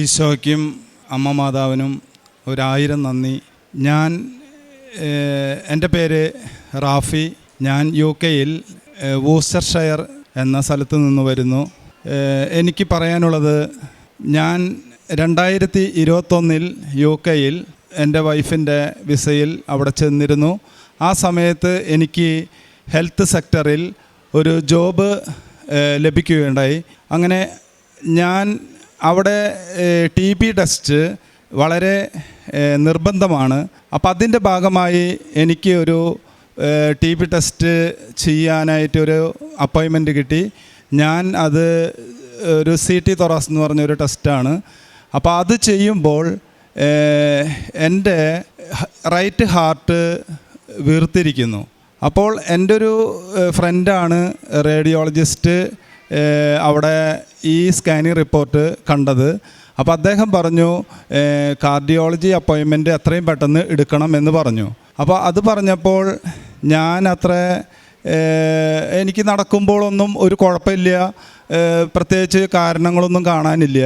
ഈശോയ്ക്കും അമ്മ മാതാവിനും ഒരായിരം നന്ദി. ഞാൻ എന്റെ പേര് റാഫി. ഞാൻ യു കെയിൽ വൂസ്റ്റർഷയർ എന്ന സ്ഥലത്ത് നിന്ന് വരുന്നു. എനിക്ക് പറയാനുള്ളത് ഞാൻ രണ്ടായിരത്തി ഇരുപത്തൊന്നിൽ യു കെയിൽ എന്റെ വൈഫിന്റെ വിസയിൽ അവിടെ ചെന്നിരുന്നു. ആ സമയത്ത് എനിക്ക് ഹെൽത്ത് സെക്ടറിൽ ഒരു ജോബ് ലഭിക്കുകയുണ്ടായി. അങ്ങനെ ഞാൻ അവിടെ ടി ബി ടെസ്റ്റ് വളരെ നിർബന്ധമാണ്. അപ്പോൾ അതിന്റെ ഭാഗമായി എനിക്ക് ഒരു ടി ബി ടെസ്റ്റ് ചെയ്യാനായിട്ടൊരു അപ്പോയിൻമെന്റ് കിട്ടി. ഞാൻ അത് ഒരു സി ടി തൊറാസ് എന്ന് പറഞ്ഞൊരു ടെസ്റ്റാണ്. അപ്പോൾ അത് ചെയ്യുമ്പോൾ എന്റെ റൈറ്റ് ഹാർട്ട് വീർത്തിരിക്കുന്നു. അപ്പോൾ എന്റെ ഒരു ഫ്രണ്ടാണ് റേഡിയോളജിസ്റ്റ് അവിടെ ഈ സ്കാനിങ് റിപ്പോർട്ട് കണ്ടത്. അപ്പോൾ അദ്ദേഹം പറഞ്ഞു കാർഡിയോളജി അപ്പോയിൻമെന്റ് എത്രയും പെട്ടെന്ന് എടുക്കണം എന്ന് പറഞ്ഞു. അപ്പോൾ അത് പറഞ്ഞപ്പോൾ ഞാൻ അത്ര എനിക്ക് നടക്കുമ്പോഴൊന്നും ഒരു കുഴപ്പമില്ല പ്രത്യേകിച്ച് കാരണങ്ങളൊന്നും കാണാനില്ല.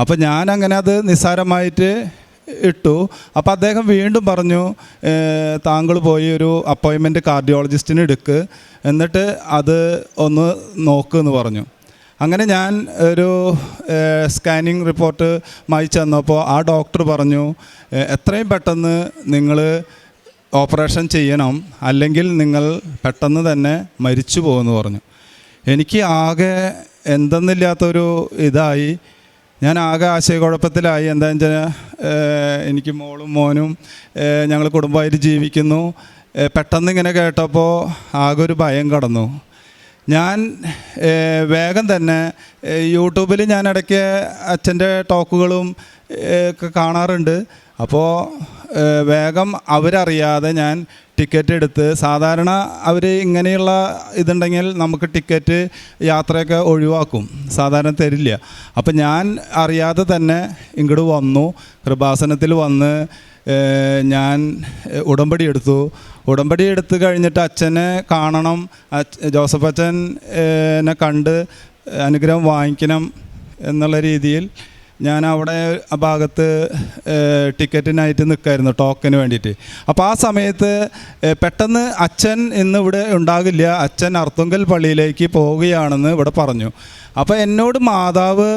അപ്പോൾ ഞാൻ അങ്ങനെ അത് നിസ്സാരമായിട്ട് ഇട്ടു. അപ്പോൾ അദ്ദേഹം വീണ്ടും പറഞ്ഞു താങ്കൾ പോയി ഒരു അപ്പോയിൻമെന്റ് കാർഡിയോളജിസ്റ്റിന് എടുക്ക്. എന്നിട്ട് അത് ഒന്ന് നോക്ക് എന്ന് പറഞ്ഞു. അങ്ങനെ ഞാൻ ഒരു സ്കാനിങ് റിപ്പോർട്ട് മായി ചെന്നപ്പോൾ ആ ഡോക്ടർ പറഞ്ഞു എത്രയും പെട്ടെന്ന് നിങ്ങൾ ഓപ്പറേഷൻ ചെയ്യണം. അല്ലെങ്കിൽ നിങ്ങൾ പെട്ടെന്ന് തന്നെ മരിച്ചു പോകുമെന്ന് പറഞ്ഞു. എനിക്ക് ആകെ എന്തെന്നില്ലാത്തൊരു ഇതായി. ഞാൻ ആകെ ആശയക്കുഴപ്പത്തിലായി. എന്താണെന്ന് വെച്ചാൽ എനിക്ക് മോളും മോനും ഞങ്ങൾ കുടുംബമായിട്ട് ജീവിക്കുന്നു. പെട്ടെന്ന് ഇങ്ങനെ കേട്ടപ്പോൾ ആകെ ഒരു ഭയം കടന്നു. ഞാൻ വേഗം തന്നെ യൂട്യൂബിൽ ഞാൻ ഇടയ്ക്ക് അച്ഛന്റെ ടോക്കുകളും ഒക്കെ കാണാറുണ്ട്. അപ്പോൾ വേഗം അവരറിയാതെ ഞാൻ ടിക്കറ്റ് എടുത്ത് സാധാരണ അവർ ഇങ്ങനെയുള്ള ഇതുണ്ടെങ്കിൽ നമുക്ക് ടിക്കറ്റ് യാത്രയൊക്കെ ഒഴിവാക്കും. സാധാരണ തരില്ല. അപ്പം ഞാൻ അറിയാതെ തന്നെ ഇങ്ങോട്ട് വന്നു. കൃപാസനത്തിൽ വന്ന് ഞാൻ ഉടമ്പടി എടുത്തു. ഉടമ്പടി എടുത്ത് കഴിഞ്ഞിട്ട് അച്ഛനെ കാണണം. ജോസഫ് അച്ഛൻ എന്നെ കണ്ട് അനുഗ്രഹം വാങ്ങിക്കണം എന്നുള്ള രീതിയിൽ ഞാൻ അവിടെ ആ ഭാഗത്ത് ടിക്കറ്റിനായിട്ട് നിൽക്കായിരുന്നു ടോക്കന് വേണ്ടിയിട്ട്. അപ്പോൾ ആ സമയത്ത് പെട്ടെന്ന് അച്ഛൻ ഇന്ന് ഇവിടെ ഉണ്ടാകില്ല. അച്ഛൻ അർത്തുങ്കൽ പള്ളിയിലേക്ക് പോവുകയാണെന്ന് ഇവിടെ പറഞ്ഞു. അപ്പോൾ എന്നോട് മാതാവ്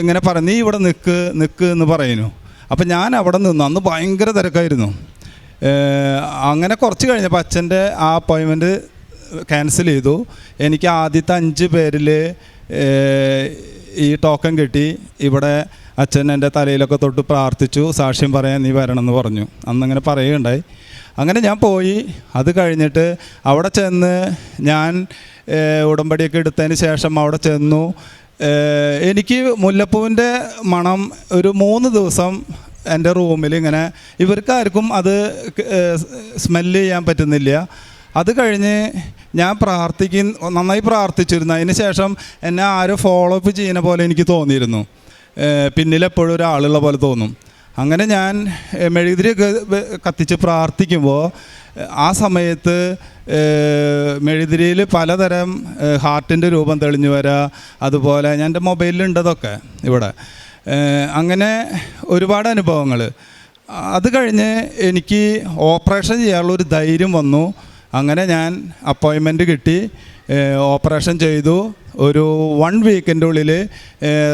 ഇങ്ങനെ പറഞ്ഞു നീ ഇവിടെ നിൽക്ക് നിൽക്ക് എന്ന് പറയുന്നു. അപ്പോൾ ഞാൻ അവിടെ നിന്നു. അന്ന് ഭയങ്കര തിരക്കായിരുന്നു. അങ്ങനെ കുറച്ച് കഴിഞ്ഞപ്പോൾ അച്ഛന്റെ ആ അപ്പോയിൻമെന്റ് ക്യാൻസൽ ചെയ്തു. എനിക്ക് ആദ്യത്തെ അഞ്ച് പേരിൽ ഈ ടോക്കൺ കിട്ടി. ഇവിടെ അച്ഛൻ എന്റെ തലയിലൊക്കെ തൊട്ട് പ്രാർത്ഥിച്ചു. സാക്ഷ്യം പറയാൻ നീ വരണം എന്ന് പറഞ്ഞു. അന്നങ്ങനെ പറയുകയുണ്ടായി. അങ്ങനെ ഞാൻ പോയി. അത് കഴിഞ്ഞിട്ട് അവിടെ ചെന്ന് ഞാൻ ഉടമ്പടിയൊക്കെ എടുത്തതിന് ശേഷം അവിടെ ചെന്നു. എനിക്ക് മുല്ലപ്പൂവിന്റെ മണം ഒരു മൂന്ന് ദിവസം എന്റെ റൂമിൽ ഇങ്ങനെ ഇവർക്കാർക്കും അത് സ്മെല്ല് ചെയ്യാൻ പറ്റുന്നില്ല. അത് കഴിഞ്ഞ് ഞാൻ പ്രാർത്ഥിക്കുന്ന നന്നായി പ്രാർത്ഥിച്ചിരുന്നു. അതിന് ശേഷം എന്നെ ആരും ഫോളോ അപ്പ് ചെയ്യുന്ന പോലെ എനിക്ക് തോന്നിയിരുന്നു. പിന്നിലെപ്പോഴും ഒരാളുള്ള പോലെ തോന്നും. അങ്ങനെ ഞാൻ മെഴുകുതിരി കത്തിച്ച് പ്രാർത്ഥിക്കുമ്പോൾ ആ സമയത്ത് മെഴുതിരിയിൽ പലതരം ഹാർട്ടിന്റെ രൂപം തെളിഞ്ഞു വരാ. അതുപോലെ ഞാൻ എന്റെ മൊബൈലിലുണ്ടതൊക്കെ ഇവിടെ. അങ്ങനെ ഒരുപാട് അനുഭവങ്ങൾ അത് കഴിഞ്ഞ് എനിക്ക് ഓപ്പറേഷൻ ചെയ്യാനുള്ള ഒരു ധൈര്യം വന്നു. അങ്ങനെ ഞാൻ അപ്പോയിൻമെന്റ് കിട്ടി. ഓപ്പറേഷൻ ചെയ്തു. ഒരു വൺ വീക്കിന്റെ ഉള്ളിൽ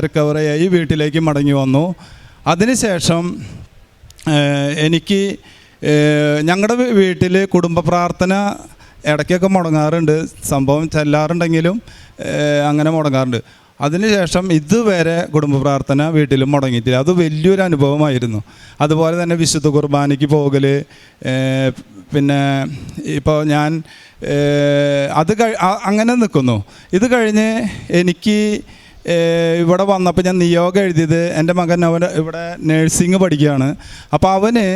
റിക്കവറി ആയി വീട്ടിലേക്ക് മടങ്ങി വന്നു. അതിനുശേഷം എനിക്ക് ഞങ്ങളുടെ വീട്ടിൽ കുടുംബ പ്രാർത്ഥന ഇടയ്ക്കൊക്കെ മുടങ്ങാറുണ്ട്. സംഭവം ചെല്ലാറുണ്ടെങ്കിലും അങ്ങനെ മുടങ്ങാറുണ്ട്. അതിനുശേഷം ഇതുവരെ കുടുംബ പ്രാർത്ഥന വീട്ടിലും മുടങ്ങിയിട്ടില്ല. അത് വലിയൊരു അനുഭവമായിരുന്നു. അതുപോലെ തന്നെ വിശുദ്ധ കുർബാനയ്ക്ക് പോകൽ പിന്നെ ഇപ്പോൾ ഞാൻ അത് അങ്ങനെ നിൽക്കുന്നു. ഇത് കഴിഞ്ഞ് എനിക്ക് ഇവിടെ വന്നപ്പോൾ ഞാൻ നിയോഗം എഴുതിയത് എന്റെ മകൻ അവൻ ഇവിടെ നേഴ്സിംഗ് പഠിക്കുകയാണ്. അപ്പോൾ അവന്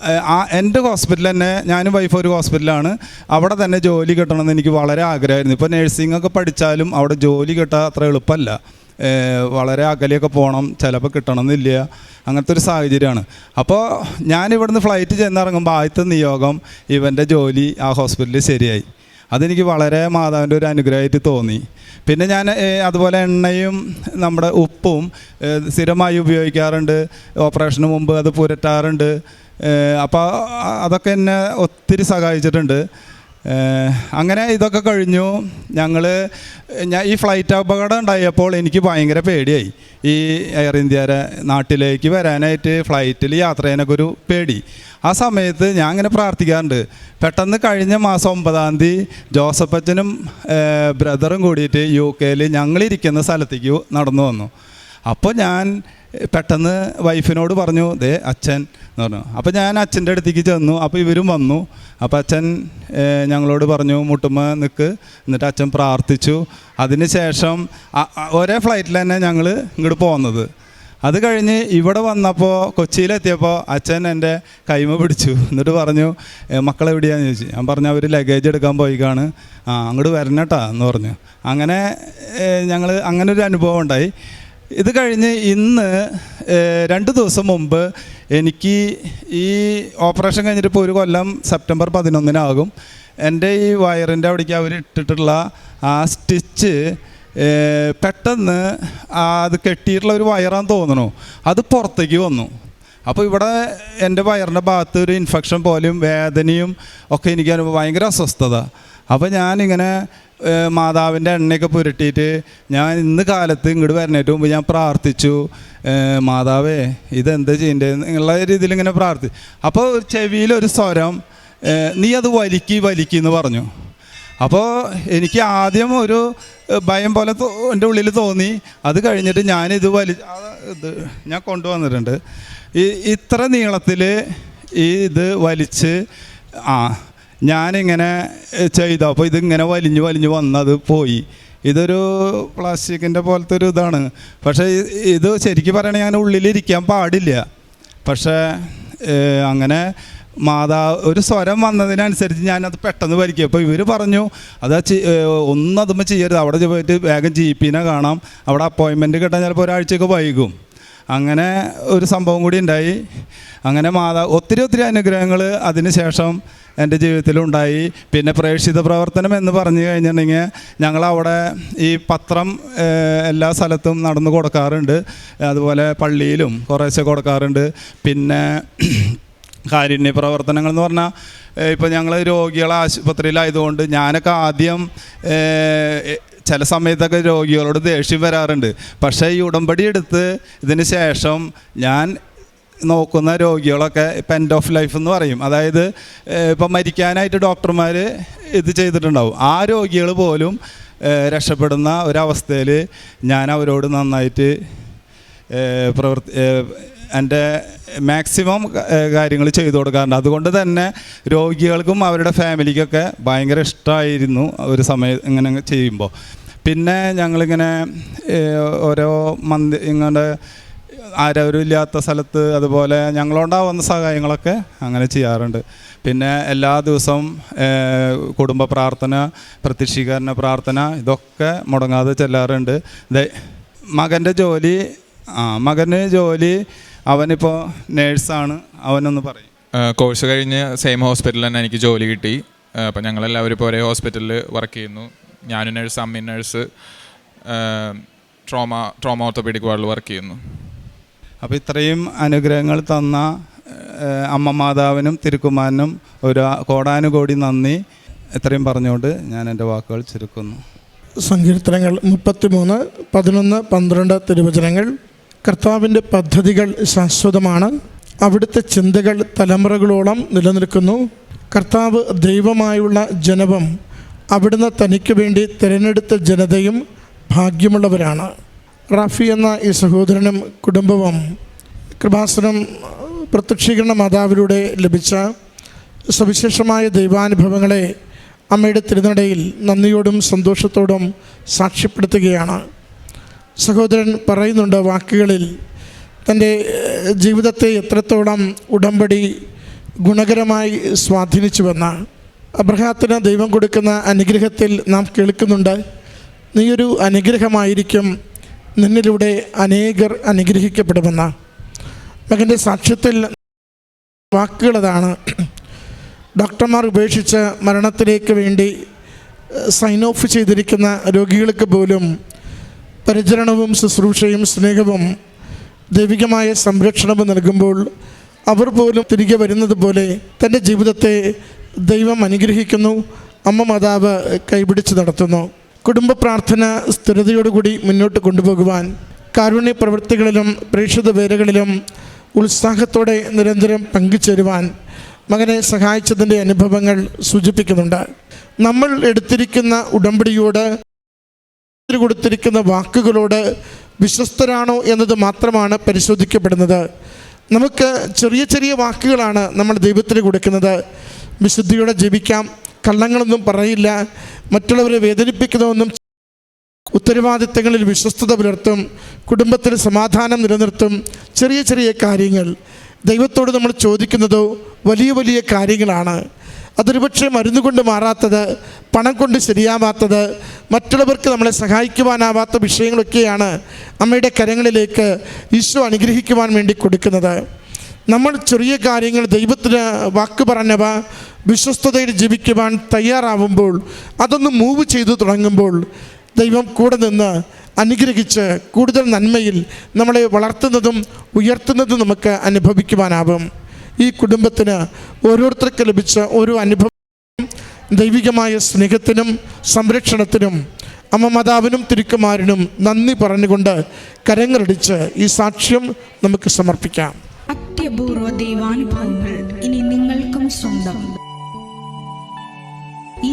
ആ എന്റെ ഹോസ്പിറ്റൽ തന്നെ ഞാനും വൈഫ് ഒരു ഹോസ്പിറ്റലാണ് അവിടെ തന്നെ ജോലി കിട്ടണമെന്ന് എനിക്ക് വളരെ ആഗ്രഹമായിരുന്നു. ഇപ്പോൾ നേഴ്സിംഗ് ഒക്കെ പഠിച്ചാലും അവിടെ ജോലി കിട്ടാൻ അത്ര എളുപ്പമല്ല. വളരെ അകലെയൊക്കെ പോകണം ചിലപ്പോൾ കിട്ടണമെന്നില്ല. അങ്ങനത്തെ ഒരു സാഹചര്യമാണ്. അപ്പോൾ ഞാൻ ഇവിടുന്ന് ഫ്ലൈറ്റ് ചെന്നിറങ്ങുമ്പോൾ ആദ്യത്തെ നിയോഗം ഇവന്റെ ജോലി ആ ഹോസ്പിറ്റലിൽ ശരിയായി. അതെനിക്ക് വളരെ മാതാവിന്റെ ഒരു അനുഗ്രഹമായിട്ട് തോന്നി. പിന്നെ ഞാൻ അതുപോലെ എണ്ണയും നമ്മുടെ ഉപ്പും സ്ഥിരമായി ഉപയോഗിക്കാറുണ്ട്. ഓപ്പറേഷന് മുമ്പ് അത് പുരട്ടാറുണ്ട്. അപ്പോൾ അതൊക്കെ എന്നെ ഒത്തിരി സഹായിച്ചിട്ടുണ്ട്. അങ്ങനെ ഇതൊക്കെ കഴിഞ്ഞു. ഞങ്ങൾ ഞാൻ ഈ ഫ്ലൈറ്റ് അപകടം ഉണ്ടായപ്പോൾ എനിക്ക് ഭയങ്കര പേടിയായി. ഈ എയർ ഇന്ത്യയുടെ നാട്ടിലേക്ക് വരാനായിട്ട് ഫ്ലൈറ്റിൽ യാത്ര ചെയ്യാനൊക്കെ ഒരു പേടി. ആ സമയത്ത് ഞാൻ അങ്ങനെ പ്രാർത്ഥിക്കാറുണ്ട്. പെട്ടെന്ന് കഴിഞ്ഞ മാസം ഒമ്പതാം തീയതി ജോസഫ് അച്ഛനും ബ്രദറും കൂടിയിട്ട് യു കെയിൽ ഞങ്ങളിരിക്കുന്ന സ്ഥലത്തേക്ക് നടന്നു വന്നു. അപ്പോൾ ഞാൻ പെട്ടെന്ന് വൈഫിനോട് പറഞ്ഞു ദേ അച്ഛൻ എന്ന് പറഞ്ഞു. അപ്പോൾ ഞാൻ അച്ഛന്റെ അടുത്തേക്ക് ചെന്നു. അപ്പോൾ ഇവരും വന്നു. അപ്പോൾ അച്ഛൻ ഞങ്ങളോട് പറഞ്ഞു മുട്ടുമ്മ നിൽക്ക് എന്നിട്ട് അച്ഛൻ പ്രാർത്ഥിച്ചു. അതിന് ശേഷം ഒരേ ഫ്ലൈറ്റിൽ തന്നെ ഞങ്ങൾ ഇങ്ങോട്ട് പോകുന്നത് അത് കഴിഞ്ഞ് ഇവിടെ വന്നപ്പോൾ കൊച്ചിയിലെത്തിയപ്പോൾ അച്ഛൻ എന്റെ കൈമ പിടിച്ചു. എന്നിട്ട് പറഞ്ഞു മക്കൾ മക്കളെവിടെയാന്ന് ചോദിച്ചു? ഞാൻ പറഞ്ഞു അവർ ലഗേജ് എടുക്കാൻ പോയിക്കാണ് ആ അങ്ങോട്ട് വരണട്ടാ എന്ന് പറഞ്ഞു. അങ്ങനെ ഞങ്ങൾ അങ്ങനെ ഒരു അനുഭവം ഉണ്ടായി. ഇത് കഴിഞ്ഞ് ഇന്ന് രണ്ട് ദിവസം മുമ്പ് എനിക്ക് ഈ ഓപ്പറേഷൻ കഴിഞ്ഞിട്ട് ഇപ്പോൾ ഒരു കൊല്ലം സെപ്റ്റംബർ പതിനൊന്നിനാകും. എന്റെ ഈ വയറിന്റെ അവിടേക്ക് അവർ ഇട്ടിട്ടുള്ള ആ സ്റ്റിച്ച് പെട്ടെന്ന് അത് കെട്ടിയിട്ടുള്ള ഒരു വയറാന്ന് തോന്നണു. അത് പുറത്തേക്ക് വന്നു. അപ്പോൾ ഇവിടെ എന്റെ വയറിന്റെ ഭാഗത്ത് ഒരു ഇൻഫെക്ഷൻ പോലെയും വേദനയും ഒക്കെ എനിക്ക് ഭയങ്കര അസ്വസ്ഥത. അപ്പോൾ ഞാനിങ്ങനെ മാതാവിന്റെ എണ്ണയൊക്കെ പുരട്ടിയിട്ട് ഞാൻ ഇന്ന് കാലത്ത് ഇങ്ങോട്ട് വരണേറ്റ് മുമ്പ് ഞാൻ പ്രാർത്ഥിച്ചു. മാതാവേ ഇതെന്താ ചെയ്യേണ്ടത് എന്നുള്ള രീതിയിൽ ഇങ്ങനെ പ്രാർത്ഥി. അപ്പോൾ ചെവിയിലൊരു സ്വരം നീ അത് വലിക്കി വലിക്കി എന്ന് പറഞ്ഞു. അപ്പോൾ എനിക്ക് ആദ്യം ഒരു ഭയം പോലെ എന്റെ ഉള്ളിൽ തോന്നി. അത് കഴിഞ്ഞിട്ട് ഞാനിത് വലി ഇത് ഞാൻ കൊണ്ടുവന്നിട്ടുണ്ട്. ഈ ഇത്ര നീളത്തിൽ ഈ ഇത് വലിച്ച് ആ ഞാനിങ്ങനെ ചെയ്തു. അപ്പോൾ ഇതിങ്ങനെ വലിഞ്ഞു വലിഞ്ഞു വന്നത് പോയി. ഇതൊരു പ്ലാസ്റ്റിക്കിന്റെ പോലത്തെ ഒരു ഇതാണ്. പക്ഷേ ഇത് ശരിക്കും പറയണേ ഞാൻ ഉള്ളിലിരിക്കാൻ പാടില്ല. പക്ഷേ അങ്ങനെ മാതാ ഒരു സ്വരം വന്നതിനനുസരിച്ച് ഞാനത് പെട്ടെന്ന് വലിക്കും അപ്പോൾ ഇവർ പറഞ്ഞു അത് ഒന്നും അതുമ്പോൾ ചെയ്യരുത്. അവിടെ പോയിട്ട് വേഗം ജി പിനെ കാണാം. അവിടെ അപ്പോയിൻമെന്റ് കിട്ടാൻ ചിലപ്പോൾ ഒരാഴ്ചയൊക്കെ വൈകും. അങ്ങനെ ഒരു സംഭവം കൂടി ഉണ്ടായി. അങ്ങനെ മാതാ ഒത്തിരി ഒത്തിരി അനുഗ്രഹങ്ങൾ അതിന് ശേഷം എന്റെ ജീവിതത്തിലുണ്ടായി പിന്നെ പ്രേക്ഷിത പ്രവർത്തനം എന്ന് പറഞ്ഞു കഴിഞ്ഞിട്ടുണ്ടെങ്കിൽ ഞങ്ങളവിടെ ഈ പത്രം എല്ലാ സ്ഥലത്തും നടന്നു കൊടുക്കാറുണ്ട്. അതുപോലെ പള്ളിയിലും കുറേശ്ശെ കൊടുക്കാറുണ്ട്. പിന്നെ കാരുണ്യ പ്രവർത്തനങ്ങൾ എന്ന് പറഞ്ഞാൽ ഇപ്പോൾ ഞങ്ങൾ രോഗികളെ ആശുപത്രിയിലായതുകൊണ്ട് ഞാനൊക്കെ ആദ്യം ചില സമയത്തൊക്കെ രോഗികളോട് ദേഷ്യം വരാറുണ്ട്. പക്ഷേ ഈ ഉടമ്പടി എടുത്ത് ഇതിന് ശേഷം ഞാൻ നോക്കുന്ന രോഗികളൊക്കെ ഇപ്പം എൻഡ് ഓഫ് ലൈഫ് എന്ന് പറയും. അതായത് ഇപ്പം മരിക്കാനായിട്ട് ഡോക്ടർമാർ ഇത് ചെയ്തിട്ടുണ്ടാവും. ആ രോഗികൾ പോലും രക്ഷപ്പെടുന്ന ഒരവസ്ഥയിൽ ഞാൻ അവരോട് നന്നായിട്ട് പ്രവർത്തി എന്റെ മാക്സിമം കാര്യങ്ങൾ ചെയ്തു കൊടുക്കാറുണ്ട് അതുകൊണ്ട് തന്നെ രോഗികൾക്കും അവരുടെ ഫാമിലിക്കൊക്കെ ഭയങ്കര ഇഷ്ടമായിരുന്നു ഒരു സമയം ഇങ്ങനെ ചെയ്യുമ്പോൾ. പിന്നെ ഞങ്ങളിങ്ങനെ ഓരോ മന്തി ഇങ്ങനെ ആരവരും ഇല്ലാത്ത സ്ഥലത്ത് അതുപോലെ ഞങ്ങളുണ്ടാവുന്ന സഹായങ്ങളൊക്കെ അങ്ങനെ ചെയ്യാറുണ്ട്. പിന്നെ എല്ലാ ദിവസവും കുടുംബ പ്രാർത്ഥന പ്രത്യക്ഷീകരണ പ്രാർത്ഥന ഇതൊക്കെ മുടങ്ങാതെ ചെല്ലാറുണ്ട്. മകന്റെ ജോലി ആ മകന് ജോലി അവനിപ്പോൾ നേഴ്സാണ് അവനൊന്ന് പറയും. കോഴ്സ് കഴിഞ്ഞ് സെയിം ഹോസ്പിറ്റലിൽ തന്നെ എനിക്ക് ജോലി കിട്ടി. അപ്പം ഞങ്ങളെല്ലാവരും ഇപ്പോൾ ഒരേ ഹോസ്പിറ്റലിൽ വർക്ക് ചെയ്യുന്നു. ഞാനും നേഴ്സ് അമ്മയും നേഴ്സ് ട്രോമ ട്രോമ ഓർത്തോപീഡിക് വാർഡിൽ വർക്ക് ചെയ്യുന്നു. അപ്പോൾ ഇത്രയും അനുഗ്രഹങ്ങൾ തന്ന അമ്മ മാതാവിനും തിരുക്കുമാരനും ഒരു കോടാനുകോടി നന്ദി. ഇത്രയും പറഞ്ഞുകൊണ്ട് ഞാൻ എന്റെ വാക്കുകൾ ചുരുക്കുന്നു. സങ്കീർത്തനങ്ങൾ മുപ്പത്തിമൂന്ന് പതിനൊന്ന് പന്ത്രണ്ട് തിരുവചനങ്ങൾ. കർത്താവിന്റെ പദ്ധതികൾ ശാശ്വതമാണ്. അവിടുത്തെ ചിന്തകൾ തലമുറകളോളം നിലനിൽക്കുന്നു. കർത്താവ് ദൈവമായുള്ള ജനവും അവിടുന്ന് തനിക്ക് വേണ്ടി തിരഞ്ഞെടുത്ത ജനതയും ഭാഗ്യമുള്ളവരാണ്. റാഫി എന്ന ഈ സഹോദരനും കുടുംബവും കൃപാസനം പ്രത്യക്ഷീകരണ മാതാവിലൂടെ ലഭിച്ച സവിശേഷമായ ദൈവാനുഭവങ്ങളെ അമ്മയുടെ തിരുനടയിൽ നന്ദിയോടും സന്തോഷത്തോടും സാക്ഷ്യപ്പെടുത്തുകയാണ്. സഹോദരൻ പറയുന്നുണ്ട് വാക്കുകളിൽ തന്റെ ജീവിതത്തെ എത്രത്തോളം ഉടമ്പടി ഗുണകരമായി സ്വാധീനിച്ചുവെന്ന്. അബ്രഹാത്തിന് ദൈവം കൊടുക്കുന്ന അനുഗ്രഹത്തിൽ നാം കേൾക്കുന്നുണ്ട്. നീയൊരു അനുഗ്രഹമായിരിക്കും. നിന്നിലൂടെ അനേകർ അനുഗ്രഹിക്കപ്പെടുമെന്ന്. മകന്റെ സാക്ഷ്യത്തിൽ വാക്കുകളതാണ് ഡോക്ടർമാർ ഉപേക്ഷിച്ച് മരണത്തിലേക്ക് വേണ്ടി സൈൻ ഓഫ് ചെയ്തിരിക്കുന്ന രോഗികൾക്ക് പോലും പരിചരണവും ശുശ്രൂഷയും സ്നേഹവും ദൈവികമായ സംരക്ഷണവും നൽകുമ്പോൾ അവർ പോലും തിരികെ വരുന്നത് പോലെ തന്റെ ജീവിതത്തെ ദൈവം അനുഗ്രഹിക്കുന്നു അമ്മ മാതാവ് കൈപിടിച്ച് നടത്തുന്നു. കുടുംബ പ്രാർത്ഥന സ്ഥിരതയോടുകൂടി മുന്നോട്ട് കൊണ്ടുപോകുവാൻ കാരുണ്യ പ്രവൃത്തികളിലും പ്രേക്ഷിത വേലകളിലും ഉത്സാഹത്തോടെ നിരന്തരം പങ്കുചേരുവാൻ മകനെ സഹായിച്ചതിന്റെ അനുഭവങ്ങൾ സൂചിപ്പിക്കുന്നുണ്ട്. നമ്മൾ എടുത്തിരിക്കുന്ന ഉടമ്പടിയോട് ഇതിൽ കൊടുത്തിരിക്കുന്ന വാക്കുകളോട് വിശ്വസ്തരാണോ എന്നത് മാത്രമാണ് പരിശോധിക്കപ്പെടുന്നത്. നമുക്ക് ചെറിയ ചെറിയ വാക്കുകളാണ് നമ്മൾ ദൈവത്തിന് കൊടുക്കുന്നത്. വിശുദ്ധിയോടെ ജീവിക്കാം കള്ളങ്ങളൊന്നും പറയില്ല. മറ്റുള്ളവരെ വേദനിപ്പിക്കുന്നതൊന്നും ഉത്തരവാദിത്തങ്ങളിൽ വിശ്വസ്തത പുലർത്തും. കുടുംബത്തിൽ സമാധാനം നിലനിർത്തും. ചെറിയ ചെറിയ കാര്യങ്ങൾ. ദൈവത്തോട് നമ്മൾ ചോദിക്കുന്നതോ വലിയ വലിയ കാര്യങ്ങളാണ്. അതൊരു പക്ഷേ മരുന്ന് കൊണ്ട് മാറാത്തത് പണം കൊണ്ട് ശരിയാവാത്തത് മറ്റുള്ളവർക്ക് നമ്മളെ സഹായിക്കുവാനാവാത്ത വിഷയങ്ങളൊക്കെയാണ് അമ്മയുടെ കരങ്ങളിലേക്ക് ഈശോ അനുഗ്രഹിക്കുവാൻ വേണ്ടി കൊടുക്കുന്നത്. നമ്മൾ ചെറിയ കാര്യങ്ങൾ ദൈവത്തിന് വാക്ക് പറഞ്ഞവ വിശ്വസ്തതയിൽ ജീവിക്കുവാൻ തയ്യാറാവുമ്പോൾ അതൊന്ന് മൂവ് ചെയ്തു തുടങ്ങുമ്പോൾ ദൈവം കൂടെ നിന്ന് അനുഗ്രഹിച്ച് കൂടുതൽ നന്മയിൽ നമ്മളെ വളർത്തുന്നതും ഉയർത്തുന്നതും നമുക്ക് അനുഭവിക്കുവാനാവും. ഈ കുടുംബത്തിന് ഓരോരുത്തർക്ക് ലഭിച്ച ഓരോ അനുഭവം ദൈവികമായ സ്നേഹത്തിനും സംരക്ഷണത്തിനും അമ്മ മാതാവിനും തിരുക്കുമാരനും നന്ദി പറഞ്ഞുകൊണ്ട് കരങ്ങളടിച്ച് ഈ സാക്ഷ്യം നമുക്ക് സമർപ്പിക്കാം. അത്യപൂർവ ദൈവാനുഭവങ്ങൾ ഇനി നിങ്ങൾക്കും സ്വന്തം. ഈ